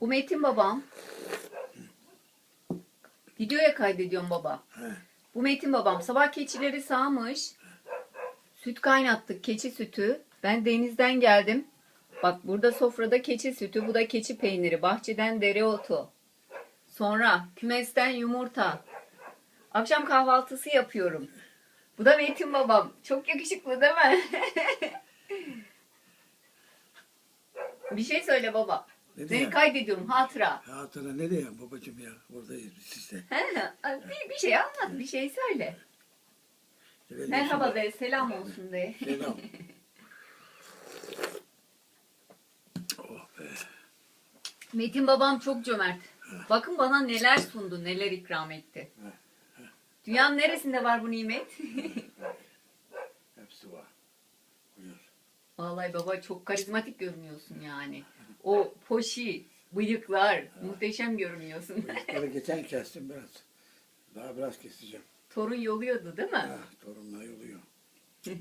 Bu Metin babam. Videoya kaydediyorum baba. Bu Metin babam sabah keçileri sağmış. Süt kaynattık keçi sütü. Ben denizden geldim. Bak burada sofrada keçi sütü, bu da keçi peyniri, bahçeden dereotu. Sonra kümesten yumurta. Akşam kahvaltısı yapıyorum. Bu da Metin babam. Çok yakışıklı değil mi? Bir şey söyle baba. Ne diyeyim? kaydediyorum hatıra. Hatıra ne diyeyim babacığım ya? Buradayız biz sizde. bir, bir şey anlat, bir şey söyle. Efendim, Merhaba de, selam olsun de. Selam. oh be. Metin babam çok cömert. Bakın bana neler sundu, neler ikram etti. Dünyanın neresinde var bu nimet? Hepsi var. Buyur. Vallahi baba çok karizmatik görünüyorsun yani. O poşi, bıyıklar, muhteşem görünüyorsun. Bıyıkları geçen kestim biraz. Daha biraz keseceğim. Torun yoluyordu değil mi? Ha, torunlar yoluyor.